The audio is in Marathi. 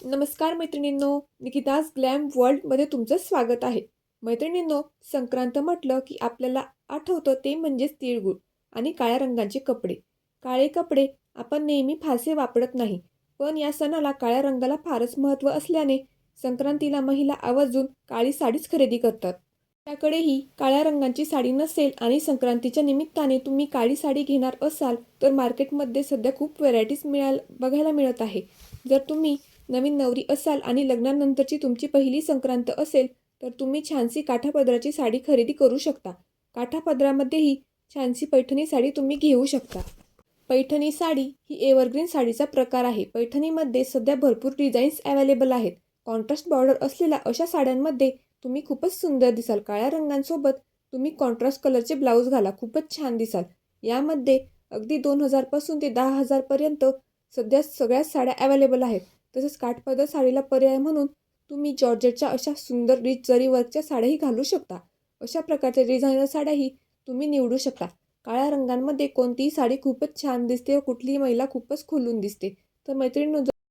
नमस्कार मैत्रिणींनो निकिताज ग्लॅम वर्ल्डमध्ये तुमचं स्वागत आहे. मैत्रिणींनो संक्रांत म्हटलं की आपल्याला आठवतं ते म्हणजेच तिळगुळ आणि काळ्या रंगाचे कपडे. काळे कपडे आपण नेहमी फारसे वापरत नाही पण या सणाला काळ्या रंगाला फारच महत्त्व असल्याने संक्रांतीला महिला आवर्जून काळी साडीच खरेदी करतात. त्याकडेही काळ्या रंगाची साडी नसेल आणि संक्रांतीच्या निमित्ताने तुम्ही काळी साडी घेणार असाल तर मार्केटमध्ये सध्या खूप व्हरायटीज मिळाल बघायला मिळत आहे. जर तुम्ही नवीन नवरी असाल आणि लग्नानंतरची तुमची पहिली संक्रांत असेल तर तुम्ही छानशी काठापदराची साडी खरेदी करू शकता. काठापदरामध्येही छानशी पैठणी साडी तुम्ही घेऊ शकता. पैठणी साडी ही एव्हरग्रीन साडीचा प्रकार आहे. पैठणीमध्ये सध्या भरपूर डिझाईन्स अवेलेबल आहेत. कॉन्ट्रास्ट बॉर्डर असलेल्या अशा साड्यांमध्ये तुम्ही खूपच सुंदर दिसाल. काळ्या रंगांसोबत तुम्ही कॉन्ट्रास्ट कलरचे ब्लाऊज घाला. खूपच छान दिसाल. यामध्ये अगदी दोन हजारपासून ते दहा हजारपर्यंत सध्या सगळ्याच साड्या अवेलेबल आहेत. तसेच काठपदर साडीला पर्याय म्हणून तुम्ही जॉर्जेटच्या अशा सुंदर रिच जरी वर्कच्या साड्याही घालू शकता. अशा प्रकारच्या डिझायनर साड्याही तुम्ही निवडू शकता. काळ्या रंगांमध्ये कोणतीही साडी खूपच छान दिसते व कुठलीही महिला खूपच खुलून दिसते. तर मैत्रिणींनो